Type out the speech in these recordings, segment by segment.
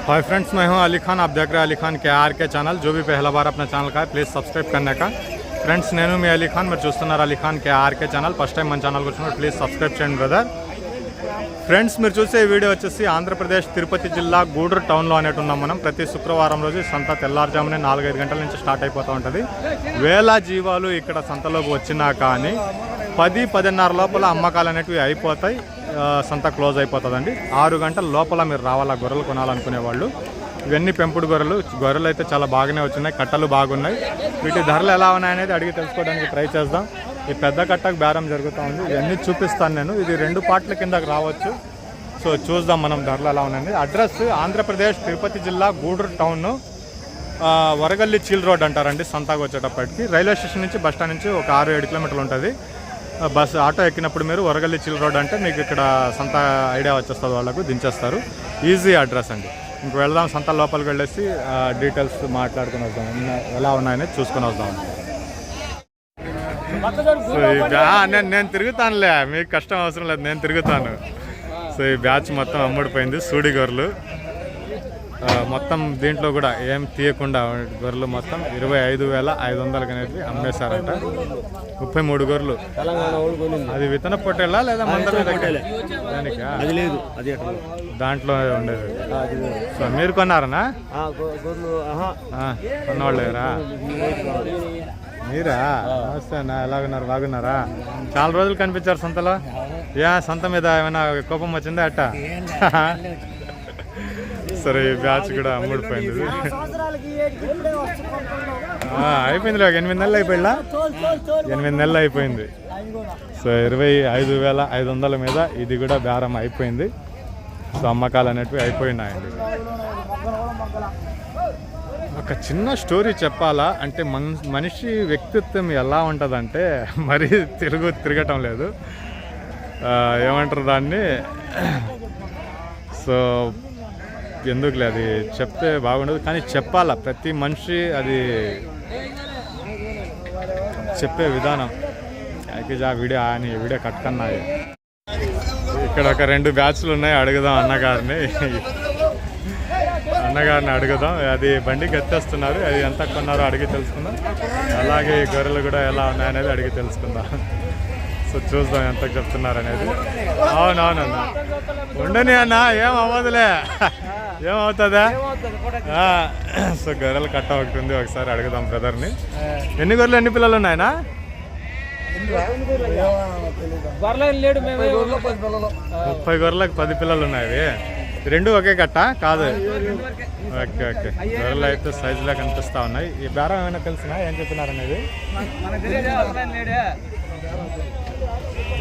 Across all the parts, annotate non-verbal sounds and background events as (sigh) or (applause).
Hi friends मैं हूं अली खान आप देख रहे हैं अली खान के आर के ఛానల్ जो भी पहला बार अपना ఛానల్ का है प्लीज़ सब्सक्राइब करने का ఫ్రెండ్స్ నేను మీ అలీ ఖాన్ మీరు చూస్తున్నారు Ali Khan K RK channel first time మన ఛానల్కి వచ్చినప్పుడు ప్లీజ్ సబ్స్క్రైబ్ చేయండి బ్రదర్ ఫ్రెండ్స్ మీరు చూసే ఈ వీడియో వచ్చేసి ఆంధ్రప్రదేశ్ తిరుపతి జిల్లా గూడూరు టౌన్లో అనేటు ఉన్నాం మనం ప్రతి శుక్రవారం రోజు ఈ సంత తెల్లారుజామునే నాలుగైదు గంటల నుంచి స్టార్ట్ అయిపోతూ ఉంటుంది వేల జీవాలు ఇక్కడ సంతలోకి వచ్చినా కానీ పది పదిన్నర లోపల అమ్మకాలు అనేటివి అయిపోతాయి ఆ, సంత క్లోజ్ అయిపోతుందండి. ఆరు గంటల లోపల మీరు రావాలా గొర్రెలు కొనాలనుకునే వాళ్ళు ఇవన్నీ పెంపుడు గొర్రెలు. గొర్రెలు అయితే చాలా బాగానే వచ్చినాయి కట్టలు బాగున్నాయి. వీటి ధరలు ఎలా ఉన్నాయనేది అడిగి తెలుసుకోవడానికి ట్రై చేద్దాం. ఈ పెద్ద కట్టకు బేరం జరుగుతూ ఉంది. ఇవన్నీ చూపిస్తాను నేను. ఇది రెండు పార్ట్ల కిందకి రావచ్చు. సో చూద్దాం మనం ధరలు ఎలా ఉన్నాయండి అడ్రస్ ఆంధ్రప్రదేశ్ తిరుపతి జిల్లా గూడూరు టౌన్ వరగల్లి చీల్ రోడ్ అంటారండి సంతాకు వచ్చేటప్పటికి. రైల్వే స్టేషన్ నుంచి బస్ స్టాండ్ నుంచి ఒక ఆరు ఏడు కిలోమీటర్లు ఉంటుంది. బస్ ఆటో ఎక్కినప్పుడు మీరు వరగల్లి చిల్ రోడ్ అంటే మీకు ఇక్కడ సంత ఐడియా వచ్చేస్తుంది వాళ్ళకు దించేస్తారు. ఈజీ అడ్రస్ అండి. ఇంక వెళ్దాం సంత లోపలికి వెళ్ళేసి డీటెయిల్స్ మాట్లాడుకుని వద్దాం. ఉన్న- ఎలా ఉన్నాయని చూసుకొని వద్దాం. సో ఈ నేను నేను తిరుగుతానులే. మీకు కష్టం అవసరం లేదు నేను తిరుగుతాను. సో ఈ బ్యాచ్ మొత్తం అమ్ముడిపోయింది సూడిగొర్రలు మొత్తం దీంట్లో కూడా ఏం తీయకుండా గొర్రెలు మొత్తం ఇరవై ఐదు వేల ఐదు వందలకి అనేది అమ్మేశారంట. ముప్పై మూడు గొర్రెలు. తెలంగాణ వాళ్ళు కొనింది. అది విత్తన పొట్టేలా లేదా దానికా? అది లేదు అది అట్లా దాంట్లో ఉండేది. సో మీరు కొన్నారనా? కొన్నవాళ్ళేరా? మీరా? నమస్తేనా ఎలాగున్నారు? బాగున్నారా? చాలా రోజులు కనిపించారు సంతలో. యా సంత మీద ఏమైనా కోపం వచ్చిందా అట్ట? (laughs) సరే ఈ బ్యాచ్ కూడా అమ్ముడిపోయింది. అయిపోయింది ఒక ఎనిమిది నెలలు అయిపోయిందా? ఎనిమిది నెలలు అయిపోయింది. సో ఇరవై ఐదు వేల ఐదు వందల మీద ఇది కూడా బేరం అయిపోయింది. సో అమ్మకాలు అనేటివి అయిపోయినాయండి. ఒక చిన్న స్టోరీ చెప్పాలా? అంటే మన మనిషి వ్యక్తిత్వం ఎలా ఉంటుందంటే మరీ తిరుగు తిరగటం లేదు. ఏమంటారు దాన్ని? సో ఎందుకులే అది చెప్తే బాగుండదు. కానీ చెప్పాలా ప్రతి మనిషి అది చెప్పే విధానం. అయితే ఆ వీడియో అని వీడియో కట్టుకున్నాయి ఇక్కడ ఒక రెండు బ్యాచ్లు ఉన్నాయి అడుగుదాం అన్నగారిని. అన్నగారిని అడుగుదాం. అది బండి ఎత్తేస్తున్నారు. అది ఎంత కొన్నారో అడిగి తెలుసుకుందాం. అలాగే ఈ గొర్రెలు కూడా ఎలా ఉన్నాయనేది అడిగి తెలుసుకుందాం. సో చూద్దాం ఎంత చెప్తున్నారు అనేది అవునవునన్న. ఉండని అన్న ఏం అవ్వదులే. ఏమవుతుందా? ఆ, సో గొర్రెలు కట్ట ఒకటి ఉంది ఒకసారి అడుగుదాం బ్రదర్ని. ఎన్ని గొర్రెలు ఎన్ని పిల్లలు ఉన్నాయనా? ముప్పై గొర్రెలకు పది పిల్లలు ఉన్నాయి రెండు ఒకే కట్ట కాదు. Okay okay. గొర్రెలు అయితే సైజులో కనిపిస్తా ఉన్నాయి. ఈ బేరం ఏమైనా తెలిసినా? ఏం చెప్తున్నారు అనేది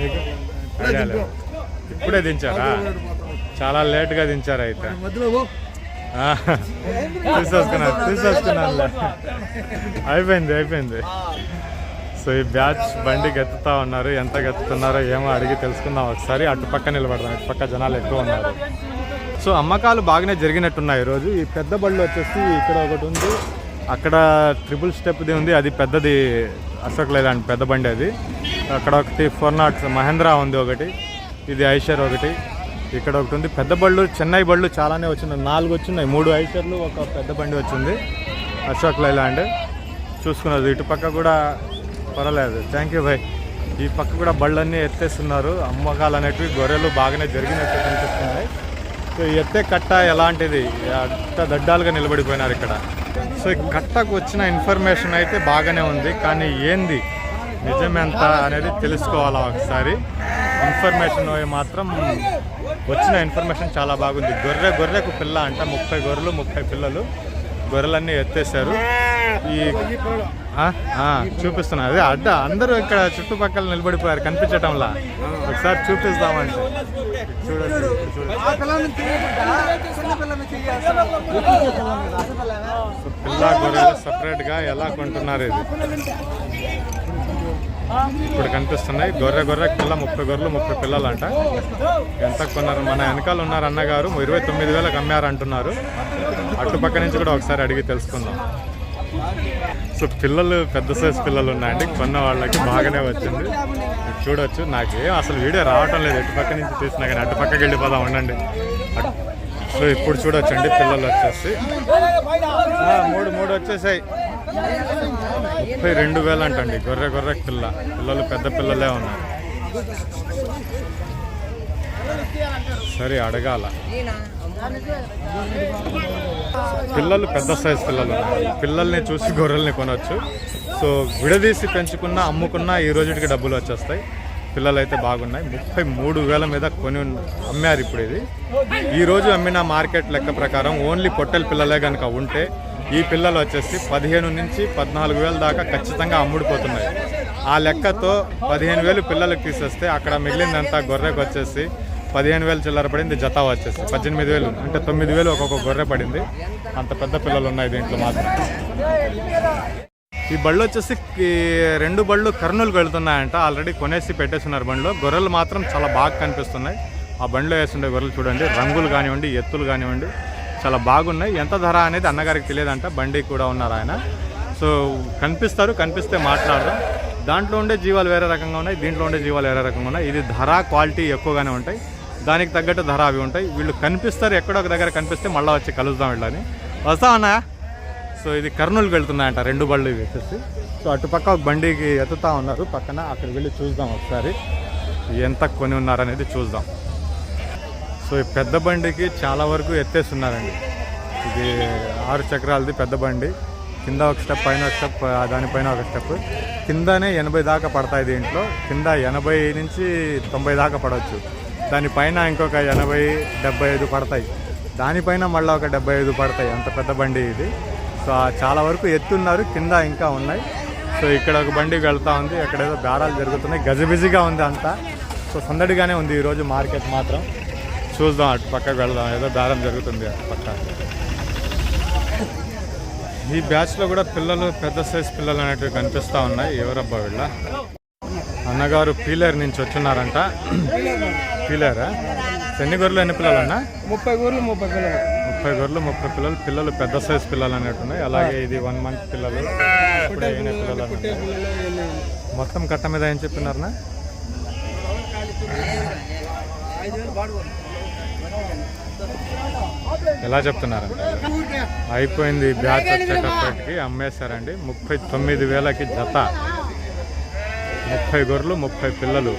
మీకు. ఇప్పుడే దించారా? చాలా లేట్గా దించారు అయితే. ఆ, తీసేసుకున్నాను తీసేసుకున్నాను అయిపోయింది అయిపోయింది. సో ఈ బ్యాచ్ బండికి ఎత్తుతా ఉన్నారు ఎంత ఎత్తుతున్నారో ఏమో అడిగి తెలుసుకుందాం ఒకసారి. అటుపక్క నిలబడదాం ఇటుపక్క జనాలు ఎక్కువ ఉన్నారు. సో అమ్మకాలు బాగానే జరిగినట్టున్నాయి ఈరోజు. ఈ పెద్ద బళ్ళు వచ్చేసి ఇక్కడ ఒకటి ఉంది. అక్కడ ట్రిపుల్ స్టెప్ది ఉంది. అది పెద్దది అశోక్ లేదండి పెద్ద బండి అది. అక్కడ ఒకటి ఫోర్ నాట్ మహేంద్ర ఉంది ఒకటి. ఇది ఐషర్ ఒకటి. ఇక్కడ ఒకటి ఉంది. పెద్ద బళ్ళు చెన్నై బళ్ళు చాలానే వచ్చినాయి. నాలుగు వచ్చినాయి. మూడు ఐషర్లు ఒక పెద్ద బండి వచ్చింది. అశోక్ లైలాండ్. చూసుకున్నది. ఇటు పక్క కూడా పర్వాలేదు. థ్యాంక్ యూ భాయ్ ఈ పక్క కూడా బళ్ళన్నీ ఎత్తేస్తున్నారు. అమ్మకాలు అనేటివి గొర్రెలు బాగానే జరిగినట్టు కనిపిస్తున్నాయి. సో ఎత్తే కట్ట ఎలాంటిది? అట్ట దడ్డాలుగా నిలబడిపోయినారు ఇక్కడ. సో ఈ కట్టకు వచ్చిన ఇన్ఫర్మేషన్ అయితే బాగానే ఉంది. కానీ ఏంది? నిజమెంత అనేది తెలుసుకోవాలా ఒకసారి. ఇన్ఫర్మేషన్ మాత్రం వచ్చిన ఇన్ఫర్మేషన్ చాలా బాగుంది. గొర్రె గొర్రెకు పిల్ల అంట. ముప్పై గొర్రెలు ముప్పై పిల్లలు గొర్రెలన్నీ ఎత్తేసారు ఈ చూపిస్తున్నా. అదే అడ్డ అందరూ ఇక్కడ చుట్టుపక్కల నిలబడిపోయారు కనిపించటంలా. ఒకసారి చూపిస్తామంటే. చూడండి. పిల్ల గొర్రెలు సపరేట్గా ఎలా కొంటున్నారు ఇది? ఇప్పుడు కనిపిస్తున్నాయి. గొర్రె గొర్రె పిల్ల ముప్పై గొర్రెలు ముప్పై పిల్లలు అంట ఎంత కొన్నారు? మన వెనకాల ఉన్నారు అన్నగారు. ఇరవై తొమ్మిది వేలకు అమ్మారు అంటున్నారు అటుపక్క నుంచి కూడా ఒకసారి అడిగి తెలుసుకుందాం. సో పిల్లలు పెద్ద సైజు పిల్లలు ఉన్నాయండి. కొన్న వాళ్ళకి బాగానే వచ్చింది. చూడొచ్చు. నాకేం అసలు వీడియో రావటం లేదు. అటుపక్క నుంచి తీసినా కానీ అటుపక్కకి వెళ్ళిపోదాం ఉండండి. సో ఇప్పుడు చూడొచ్చండి. పిల్లలు వచ్చేసి. మూడు మూడు వచ్చేసాయి. ముప్పై రెండు వేలు అంటండి. గొర్రె గొర్రె పిల్ల. పిల్లలు పెద్ద పిల్లలే ఉన్నారు. సరే అడగాల. పిల్లలు పెద్ద సైజ్ పిల్లలు పిల్లల్ని చూసి గొర్రెల్ని కొనవచ్చు సో విడదీసి పెంచుకున్నా అమ్ముకున్నా ఈ రోజుకి డబ్బులు వచ్చేస్తాయి. పిల్లలు అయితే బాగున్నాయి. ముప్పై మూడు వేల మీద కొని అమ్మారు ఇప్పుడు ఇది. ఈరోజు అమ్మిన మార్కెట్ లెక్క ప్రకారం ఓన్లీ పొట్టెల పిల్లలే కనుక ఉంటే ఈ పిల్లలు వచ్చేసి పదిహేను నుంచి పద్నాలుగు వేల దాకా ఖచ్చితంగా అమ్ముడుపోతున్నాయి. ఆ లెక్కతో పదిహేను వేలు పిల్లలకు తీసేస్తే అక్కడ మిగిలిందంతా గొర్రెకు వచ్చేసి పదిహేను వేలు చిల్లర పడింది జత వచ్చేసి పద్దెనిమిది వేలు అంటే తొమ్మిది వేలు ఒక్కొక్క గొర్రె పడింది. అంత పెద్ద పిల్లలు ఉన్నాయి దీంట్లో మాత్రం. ఈ బళ్ళు వచ్చేసి రెండు బళ్ళు కర్నూలుకి వెళ్తున్నాయంట. ఆల్రెడీ కొనేసి పెట్టేస్తున్నారు బండ్లు. గొర్రెలు మాత్రం చాలా బాగా కనిపిస్తున్నాయి. ఆ బండిలో వేస్తుండే గొర్రెలు చూడండి రంగులు కానివ్వండి ఎత్తులు కానివ్వండి. చాలా బాగున్నాయి. ఎంత ధర అనేది అన్నగారికి తెలియదంట. బండి కూడా ఉన్నారు ఆయన. సో కనిపిస్తారు కనిపిస్తే మాట్లాడదాం. దాంట్లో ఉండే జీవాలు వేరే రకంగా ఉన్నాయి దీంట్లో ఉండే జీవాలు వేరే రకంగా ఉన్నాయి. ఇది ధర క్వాలిటీ ఎక్కువగానే ఉంటాయి. దానికి తగ్గట్టు ధర అవి ఉంటాయి. వీళ్ళు కనిపిస్తారు ఎక్కడో ఒక దగ్గర కనిపిస్తే మళ్ళీ వచ్చి కలుద్దాం వీళ్ళని. వస్తా అన్నా. సో ఇది కర్నూలుకి వెళ్తున్నాయంట రెండు బళ్ళు ఇవి వచ్చేసి. సో అటుపక్క ఒక బండికి ఎత్తుతా ఉన్నారు. పక్కన అక్కడికి వెళ్ళి చూద్దాం ఒకసారి. ఎంత కొని ఉన్నారనేది చూద్దాం. సో ఈ పెద్ద బండికి చాలా వరకు ఎత్తేస్తున్నారండి. ఇది ఆరు చక్రాలది పెద్ద బండి. కింద ఒక స్టెప్ పైన ఒక స్టెప్ దానిపైన ఒక స్టెప్. కిందనే ఎనభై దాకా పడతాయి దీంట్లో. కింద ఎనభై నుంచి తొంభై దాకా పడవచ్చు. దానిపైన ఇంకొక ఎనభై డెబ్బై ఐదు పడతాయి. దానిపైన మళ్ళీ ఒక డెబ్బై ఐదు పడతాయి. అంత పెద్ద బండి ఇది. సో చాలా వరకు ఎత్తున్నారు. కింద ఇంకా ఉన్నాయి. సో ఇక్కడ ఒక బండి వెళ్తా ఉంది. ఎక్కడేదో బేరాలు జరుగుతున్నాయి. గజిబిజిగా ఉంది అంతా. సో సందడిగానే ఉంది ఈరోజు మార్కెట్ మాత్రం. చూద్దాం అటు పక్కకు వెళ్దాం. ఏదో బేరం జరుగుతుంది అటు పక్క. ఈ బ్యాచ్లో కూడా పిల్లలు పెద్ద సైజ్ పిల్లలు అనేటివి కనిపిస్తూ ఉన్నాయి. ఎవరబ్బా వీళ్ళ? అన్నగారు పీలేరు నుంచి వచ్చున్నారంట పీలేరా? ఎన్ని గొర్రెలు ఎన్ని పిల్లలు అన్నా ముప్పై గోర్లు ముప్పై పిల్లలు. ముప్పై గొర్రెలు ముప్పై పిల్లలు. పిల్లలు పెద్ద సైజ్ పిల్లలు అనేవి ఉన్నాయి. అలాగే ఇది వన్ మంత్ పిల్లలు ఇప్పుడే పిల్లలు. మొత్తం కట్ట మీద ఏం చెప్పినారనా ఎలా చెప్తున్నారంట అయిపోయింది బ్యాచ్ వచ్చేటప్పటికి అమ్మేశారండి. ముప్పై తొమ్మిది వేలకి జత. ముప్పై గొర్రెలు ముప్పై పిల్లలు.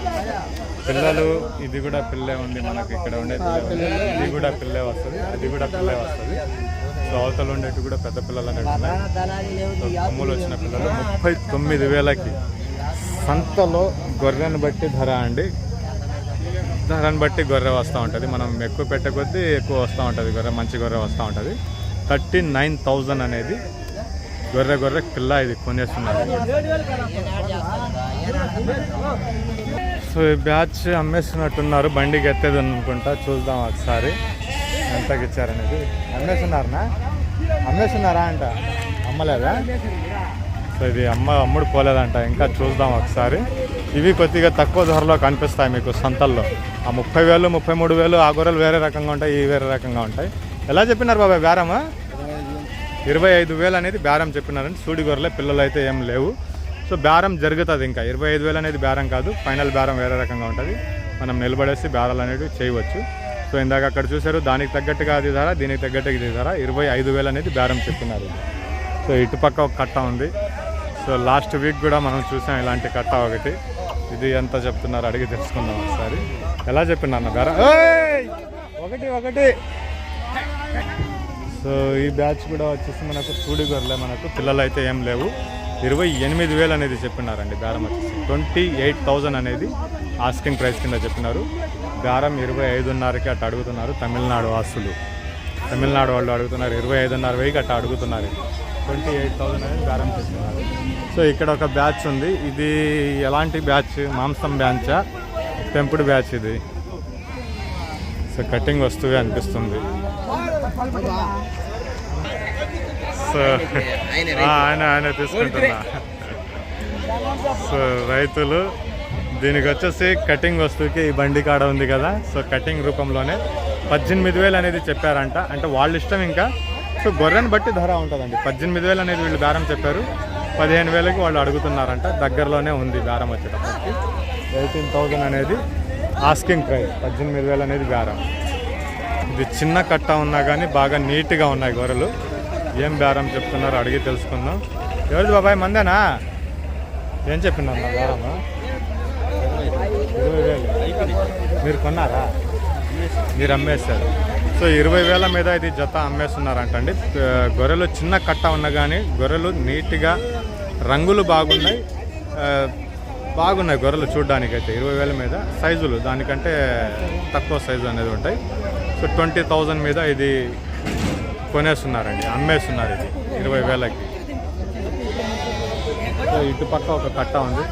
పిల్లలు ఇది కూడా పిల్లే ఉంది మనకి ఇక్కడ ఉండేది ఇది కూడా పిల్లే వస్తుంది అది కూడా పిల్లే వస్తుంది. సో అవతల కూడా పెద్ద పిల్లలు అనేవి ఉన్నాయి. వచ్చిన పిల్లలు. ముప్పై తొమ్మిది వేలకి సంతలో గొర్రెను బట్టి ధర అండి. దాన్ని బట్టి గొర్రె వస్తూ ఉంటుంది. మనం ఎక్కువ పెట్టే కొద్దీ ఎక్కువ వస్తూ ఉంటుంది గొర్రె మంచి గొర్రె వస్తూ ఉంటుంది. థర్టీ నైన్ థౌజండ్ అనేది గొర్రె గొర్రె పిల్ల ఇది కొనేస్తున్నారు. సో ఈ బ్యాచ్ అమ్మేస్తున్నట్టున్నారు. బండికి ఎత్తేది అనుకుంటా చూద్దాం ఒకసారి. ఎంతకి ఇచ్చారనేది. అమ్మేస్తున్నారనా? అమ్మేస్తున్నారా అంట. అమ్మలేదా? సో ఇది అమ్మ అమ్ముడు పోలేదంట. ఇంకా చూద్దాం ఒకసారి. ఇవి కొద్దిగా తక్కువ ధరలో కనిపిస్తాయి మీకు సంతల్లో. ఆ ముప్పై వేలు ముప్పై మూడు వేలు ఆ గొర్రెలు వేరే రకంగా ఉంటాయి ఇవి వేరే రకంగా ఉంటాయి. ఎలా చెప్పినారు బాబాయ్ బేరమా ఇరవై ఐదు వేలు అనేది బేరం చెప్పినారండి. సూడి గొర్రెలే పిల్లలు అయితే ఏం లేవు. సో బేరం జరుగుతుంది ఇంకా. ఇరవై ఐదు వేలు అనేది బేరం కాదు. ఫైనల్ బేరం వేరే రకంగా ఉంటుంది. మనం నిలబడేసి బేరాలు అనేవి చేయవచ్చు. సో ఇందాక అక్కడ చూసారు దానికి తగ్గట్టుగా అది ధర దీనికి తగ్గట్టుగా ఇది ధర. ఇరవై ఐదు వేలు అనేది బేరం చెప్పినారు. సో ఇటుపక్క ఒక కట్ట ఉంది. సో లాస్ట్ వీక్ కూడా మనం చూసాం ఇలాంటి కట్ట ఒకటి. ఇది ఎంత చెప్తున్నారు అడిగి తెలుసుకుందాం ఒకసారి. ఎలా చెప్పినారు నా బేరం ఒకటి ఒకటి. సో ఈ బ్యాచ్ కూడా వచ్చేసి మనకు సూడి గొర్రెలే మనకు. పిల్లలు అయితే ఏం లేవు. ఇరవై ఎనిమిది వేలు అనేది చెప్పినారండి బేరం వచ్చేసి. ట్వంటీ ఎయిట్ థౌజండ్ అనేది ఆస్కింగ్ ప్రైస్ కింద చెప్పినారు. బేరం ఇరవై ఐదున్నరకి అట్ట అడుగుతున్నారు తమిళనాడు వాసులు తమిళనాడు వాళ్ళు అడుగుతున్నారు ఇరవై ఐదున్నర వెయ్యికి అట్లా అడుగుతున్నారు. ట్వంటీ ఎయిట్ థౌసండ్ అనేది బేరం చేస్తున్నారు. సో ఇక్కడ ఒక బ్యాచ్ ఉంది. ఇది ఎలాంటి బ్యాచ్? మాంసం బ్యాచా? పెంపుడు బ్యాచ్ ఇది. సో కటింగ్ వస్తువే అనిపిస్తుంది. సో ఆయన ఆయన తీసుకుంటున్నా. సో రైతులు దీనికి వచ్చేసి కటింగ్ వస్తువుకి ఈ బండి కాడ ఉంది కదా. సో కటింగ్ రూపంలోనే పద్దెనిమిది వేలు అనేది చెప్పారంట. అంటే వాళ్ళ ఇష్టం ఇంకా? సో గొర్రెని బట్టి ధర ఉంటుందండి. పద్దెనిమిది వేలు అనేది వీళ్ళు దారం చెప్పారు. పదిహేను వేలకి వాళ్ళు అడుగుతున్నారంట. దగ్గరలోనే ఉంది దారం వచ్చేటప్పటికి. ఎయిటీన్ థౌజండ్ అనేది ఆస్కింగ్ ప్రైస్. పద్దెనిమిది వేలు అనేది బేరం. ఇది చిన్న కట్ట ఉన్నా కానీ బాగా నీట్గా ఉన్నాయి గొర్రెలు. ఏం బేరం చెప్తున్నారు అడిగి తెలుసుకుందాం. ఎవరిది బాబాయ్? మందేనా? ఏం చెప్పిండు అన్న ఇరవై వేలు. మీరు కొన్నారా? మీరు అమ్మేశారు. సో ఇరవై వేల మీద ఇది జత అమ్మేస్తున్నారంటండి. గొర్రెలు చిన్న కట్ట ఉన్నా కానీ గొర్రెలు నీట్గా రంగులు బాగున్నాయి. బాగున్నాయి గొర్రెలు చూడడానికి అయితే ఇరవై వేల మీద. సైజులు దానికంటే తక్కువ సైజు అనేది ఉంటాయి. సో ట్వంటీ థౌజండ్ మీద ఇది కొనేస్తున్నారండి అమ్మేస్తున్నారు ఇది ఇరవై వేలకి. సో ఇటు పక్క ఒక కట్ట ఉంది.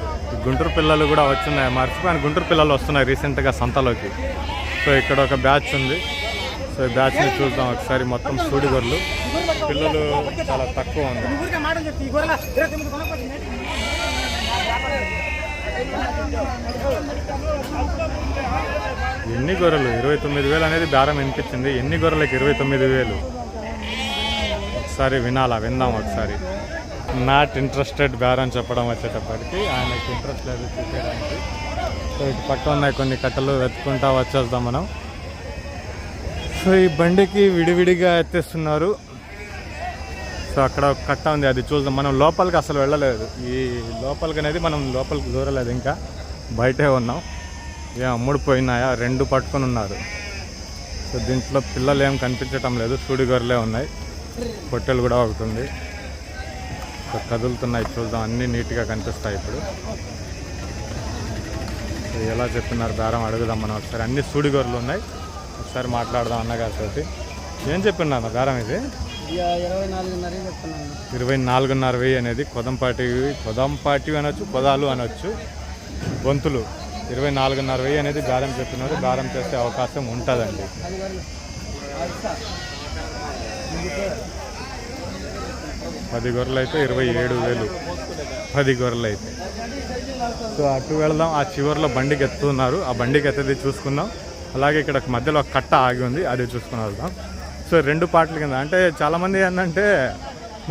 గుంటూరు పిల్లలు కూడా వచ్చున్నాయి. మర్చిపోయిన గుంటూరు పిల్లలు వస్తున్నాయి రీసెంట్గా సంతలోకి. సో ఇక్కడ ఒక బ్యాచ్ ఉంది. సో ఈ బ్యాచ్ని చూద్దాం ఒకసారి మొత్తం సూడిగొర్లు పిల్లలు చాలా తక్కువ ఉంది. ఎన్ని గొర్రెలు? ఇరవై తొమ్మిది వేలు అనేది బేరం వినిపించింది. ఎన్ని గొర్రెలకు ఇరవై తొమ్మిది వేలు? ఒకసారి వినాలా? విందాం ఒకసారి. నాట్ ఇంట్రెస్టెడ్ బేరం చెప్పడం వచ్చేటప్పటికి ఆయనకి ఇంట్రెస్ట్ లేదు చూపించడానికి సో ఇటు పక్క ఉన్నాయి కొన్ని కట్టలు వెతుకుంటా వచ్చేద్దాం మనం. సో ఈ బండికి విడివిడిగా ఎత్తేస్తున్నారు. సో అక్కడ ఒక కట్ట ఉంది అది చూద్దాం. మనం లోపలికి అసలు వెళ్ళలేదు. ఈ లోపలికి అనేది మనం లోపలికి దూరలేదు ఇంకా. బయటే ఉన్నాం. ఏం అమ్ముడు పోయినాయా? రెండు పట్టుకొని ఉన్నారు. సో దీంట్లో పిల్లలు ఏం కనిపించటం లేదు. సూడిగొర్రలే ఉన్నాయి. పొట్టెలు కూడా ఒకటి ఉంది సో కదులుతున్నాయి చూద్దాం. అన్నీ నీట్గా కనిపిస్తాయి ఇప్పుడు. ఎలా చెప్తున్నారు దారం అడుగుదాం మనం ఒకసారి. అన్ని సూడిగొర్రెలు ఉన్నాయి. ఒకసారి మాట్లాడదాం అన్నగారితో ఏం చెప్పిండు బేరం ఇది? ఇరవై నాలుగున్నర వెయ్యి అనేది కొదంపాటి కొదంపాటి అనొచ్చు కొదాలు అనొచ్చు. గొంతులు. ఇరవై నాలుగున్నర వెయ్యి అనేది బేరం చెప్తున్నారు బేరం చేసే అవకాశం ఉంటుందండి. పది గొర్రెలు అయితే ఇరవై ఏడు వేలు. పది గొర్రెలు అయితే సో అటు వెళదాం. ఆ చివరిలో బండికి ఎత్తుతున్నారు ఆ బండికి ఎత్తది చూసుకుందాం. అలాగే ఇక్కడ మధ్యలో ఒక కట్ట ఆగి ఉంది అది చూసుకుని వెళ్దాం. సో రెండు పాటల కింద అంటే చాలామంది ఏంటంటే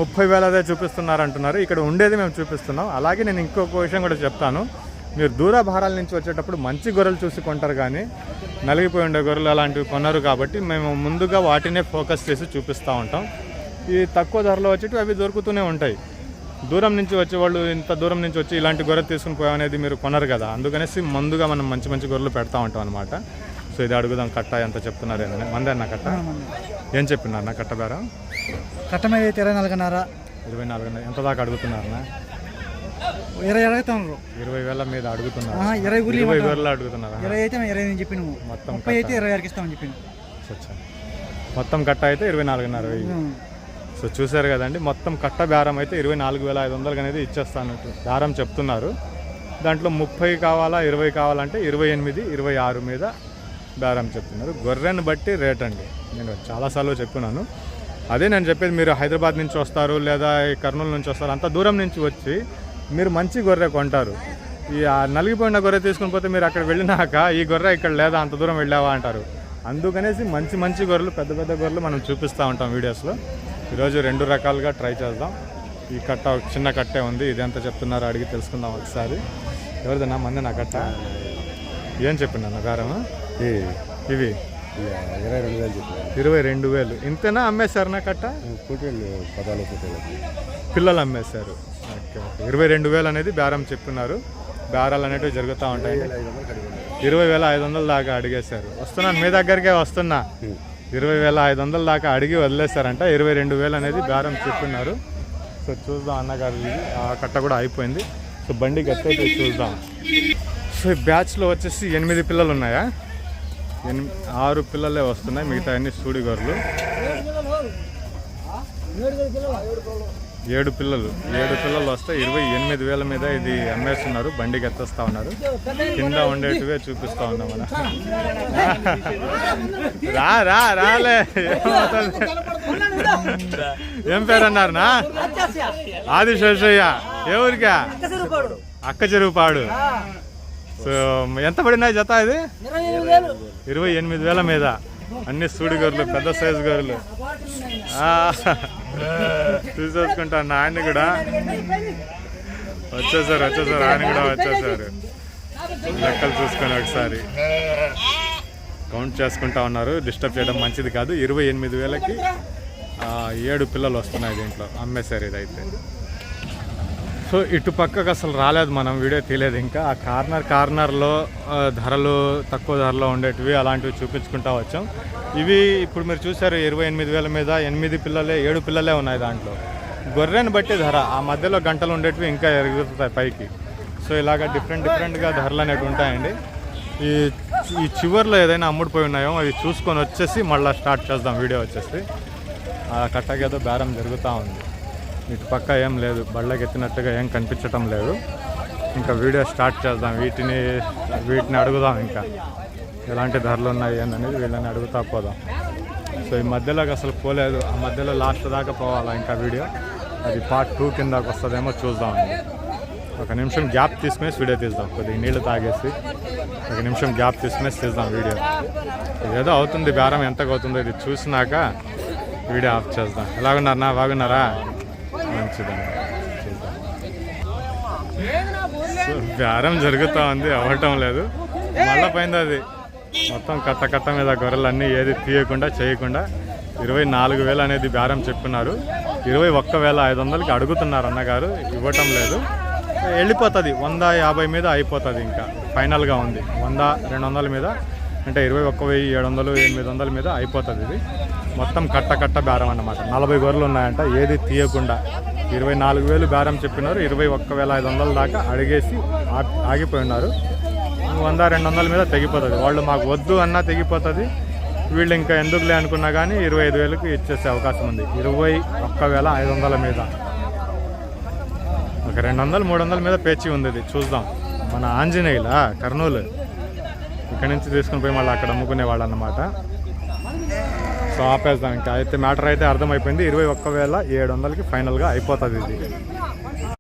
ముప్పై వేలదే చూపిస్తున్నారు అంటున్నారు. ఇక్కడ ఉండేది మేము చూపిస్తున్నాం. అలాగే నేను ఇంకొక విషయం కూడా చెప్తాను. మీరు దూర భారాల నుంచి వచ్చేటప్పుడు మంచి గొర్రెలు చూసి కొంటారు కానీ నలిగిపోయి ఉండే గొర్రెలు అలాంటివి కొన్నారు కాబట్టి మేము ముందుగా వాటినే ఫోకస్ చేసి చూపిస్తూ ఉంటాం. ఈ తక్కువ ధరలో వచ్చేటివి అవి దొరుకుతూనే ఉంటాయి. దూరం నుంచి వచ్చేవాళ్ళు ఇంత దూరం నుంచి వచ్చి ఇలాంటి గొర్రె తీసుకుని పోయామనేది మీరు కొనరు కదా. అందుకనేసి ముందుగా మనం మంచి మంచి గొర్రెలు పెడతా ఉంటాం అనమాట సో ఇది అడుగుదాం కట్ట ఎంత చెప్తున్నారు ఏంటని మందే అన్న కట్ట? ఏం చెప్పినారు నా కట్ట బేరం కట్ట మీద అయితే ఇరవై నాలుగున్నర ఇరవై నాలుగు ఎంత దాకా అడుగుతున్నారనా ఇరవై అడుగుతాను ఇరవై వేల మీద అడుగుతున్నారు? ఇరవై గుళ్ళు ఇరవై. వేల అడుగుతున్నారా? ఇరవై అయితే ఇరవై అని చెప్పి నువ్వు మొత్తం ముప్పై అయితే ఇరవై ఆరుకి ఇస్తామని చెప్పి అచ్చా. మొత్తం కట్ట అయితే ఇరవై నాలుగున్నర వెయ్యి సో చూశారు కదండి మొత్తం కట్ట బేరం అయితే ఇరవై నాలుగు వేల ఐదు వందలకి అనేది ఇచ్చేస్తాను బేరం చెప్తున్నారు. దాంట్లో ముప్పై కావాలా ఇరవై కావాలంటే ఇరవై ఎనిమిది ఇరవై ఆరు మీద బేరం చెప్తున్నారు. గొర్రెను బట్టి రేట్ అండి. నేను చాలాసార్లు చెప్పున్నాను అదే నేను చెప్పేది మీరు హైదరాబాద్ నుంచి వస్తారు లేదా ఈ కర్నూలు నుంచి వస్తారు అంత దూరం నుంచి వచ్చి మీరు మంచి గొర్రె కొంటారు. ఈ నలిగిపోయిన గొర్రె తీసుకుని పోతే మీరు అక్కడ వెళ్ళినాక ఈ గొర్రె ఇక్కడ లేదా అంత దూరం వెళ్ళావా అంటారు. అందుకనేసి మంచి మంచి గొర్రెలు పెద్ద పెద్ద గొర్రెలు మనం చూపిస్తూ ఉంటాం వీడియోస్లో. ఈరోజు రెండు రకాలుగా ట్రై చేద్దాం. ఈ కట్ట ఒక చిన్న కట్టే ఉంది. ఇది ఎంత చెప్తున్నారో అడిగి తెలుసుకుందాం ఒకసారి. ఎవరిదన్నా మంది నా కట్ట? ఏం చెప్పిండు గారము? ఇవి? ఇరవై రెండు వేలు చెప్పాను ఇరవై రెండు వేలు. ఇంతేనా అమ్మేశారు నా కట్ట? పదాలు పుట్టిండు పిల్లలు అమ్మేశారు. ఓకే ఇరవై రెండు వేలు అనేది బేరం చెప్తున్నారు. బేరాలు అనేటివి జరుగుతూ ఉంటాయి. ఇరవై వేల ఐదు వందల దాకా అడిగేశారు. వస్తున్నాను మీ దగ్గరికే వస్తున్నా. ఇరవై వేల ఐదు వందల దాకా అడిగి వదిలేశారంట. ఇరవై రెండు వేలు అనేది బేరం చెప్తున్నారు. సో చూద్దాం అన్నగారు ఆ కట్ట కూడా అయిపోయింది. సో బండికి ఎత్తైతే చూద్దాం. సో ఈ బ్యాచ్లో వచ్చేసి ఎనిమిది పిల్లలు ఉన్నాయా? ఎనిమిది ఆరు పిల్లలే వస్తున్నాయి. మిగతా అన్ని సూడి గొర్రెలు ఏడు పిల్లలు. ఏడు పిల్లలు వస్తే ఇరవై ఎనిమిది వేల మీద ఇది అమ్మేస్తున్నారు. బండికి ఎత్తేస్తా ఉన్నారు. కింద ఉండేటివే చూపిస్తా ఉన్నాం మనం రా రా రాలే? ఏం పేరు అన్నారు నా ఆది శేషయ్య. ఎవరికా అక్క చెరువుపాడు సో ఎంత పడినాయి జత ఇది? ఇరవై ఎనిమిది వేల. మీద. అన్ని సూడి గొర్రెలు పెద్ద సైజు గొర్రెలు ఆ, చూసేసుకుంటాను ఆయన కూడా. వచ్చేసారు వచ్చేసారు. ఆయన కూడా వచ్చేసారు. లెక్కలు చూసుకొని ఒకసారి. కౌంట్ చేసుకుంటా ఉన్నారు. డిస్టర్బ్ చేయడం మంచిది కాదు. ఇరవై ఎనిమిది వేలకి ఏడు పిల్లలు వస్తున్నాయి దీంట్లో. అమ్మేశారు ఇదైతే. సో ఇటు పక్కకు అసలు రాలేదు మనం వీడియో తీయలేదు. ఇంకా ఆ కార్నర్ కార్నర్లో ధరలు తక్కువ ధరలో ఉండేటివి అలాంటివి చూపించుకుంటా వచ్చాం. ఇవి ఇప్పుడు మీరు చూసారు ఇరవై ఎనిమిది వేల మీద ఎనిమిది పిల్లలే ఏడు పిల్లలే ఉన్నాయి దాంట్లో. గొర్రెని బట్టి ధర ఆ మధ్యలో గంటలు ఉండేటివి ఇంకా ఎరుగుతాయి పైకి. సో ఇలాగ డిఫరెంట్ డిఫరెంట్గా ధరలు అనేవి ఉంటాయండి. ఈ ఈ చివర్లో ఏదైనా అమ్ముడిపోయి ఉన్నాయో అవి చూసుకొని వచ్చేసి మళ్ళీ స్టార్ట్ చేద్దాం వీడియో వచ్చేసి. కట్టగేదో బేరం జరుగుతూ ఉంది. ఇటు పక్క ఏం లేదు. బళ్ళకెత్తినట్టుగా ఏం కనిపించటం లేదు. ఇంకా వీడియో స్టార్ట్ చేద్దాం. వీటిని వీటిని అడుగుదాం ఇంకా. ఎలాంటి ధరలు ఉన్నాయి అనేది వీళ్ళని అడుగుతా పోదాం. సో ఈ మధ్యలోకి అసలు పోలేదు. ఆ మధ్యలో లాస్ట్ దాకా పోవాలా ఇంకా వీడియో? అది పార్ట్ టూ కిందకు వస్తుందేమో చూద్దాం ఒక నిమిషం గ్యాప్ తీసుకునేసి వీడియో తీద్దాం. కొద్దిగా నీళ్ళు తాగేసి ఒక నిమిషం గ్యాప్ తీసుకుని తీద్దాం వీడియో. ఏదో అవుతుంది బేరం ఎంతకు అవుతుందో ఇది చూసినాక వీడియో ఆఫ్ చేద్దాం. ఎలాగున్నారా బాగున్నారా? మంచిదండి బేరం జరుగుతూ ఉంది అవ్వటం లేదు. మళ్ళా పోయింది అది. మొత్తం కట్ట కట్ట మీద గొర్రెలన్నీ ఏది తీయకుండా చేయకుండా ఇరవై నాలుగు వేలు అనేది బేరం చెప్పున్నారు ఇరవై ఒక్క వేల ఐదు వందలకి అడుగుతున్నారు అన్నగారు. ఇవ్వటం లేదు. వెళ్ళిపోతుంది. వంద యాభై మీద అయిపోతుంది ఇంకా. ఫైనల్గా ఉంది. వంద రెండు వందల మీద అంటే ఇరవై ఒక్క వెయ్యి ఏడు వందలు ఎనిమిది వందల మీద అయిపోతుంది ఇది. మొత్తం కట్ట కట్ట బేరం అన్నమాట. నలభై గొర్రెలు ఉన్నాయంట. ఏది తీయకుండా ఇరవై నాలుగు వేలు బేరం చెప్పినారు. ఇరవై ఒక్క వేల ఐదు వందల దాకా అడిగేసి ఆగిపోయి ఉన్నారు వంద రెండు వందల మీద తెగిపోతుంది. వాళ్ళు మాకు వద్దు అన్నా తెగిపోతుంది. వీళ్ళు ఇంకా ఎందుకులే అనుకున్నా కానీ ఇరవై ఐదు వేలకు ఇచ్చేసే అవకాశం ఉంది. ఇరవై ఒక్క వేల ఐదు వందల మీద. ఒక రెండు వందలు మూడు వందల మీద పేచి ఉంది ఇది. చూద్దాం. మన ఆంజనేయులా కర్నూలు. ఇక్కడి నుంచి తీసుకుని పోయి మళ్ళీ అక్కడ అమ్ముకునే వాళ్ళు అన్నమాట సో ఆపేద్దాం ఇంకా. అయితే మ్యాటర్ అయితే అర్థమైపోయింది. ఇరవై ఒక్క వేల ఏడు వందలకి ఫైనల్గా అయిపోతుంది ఇది.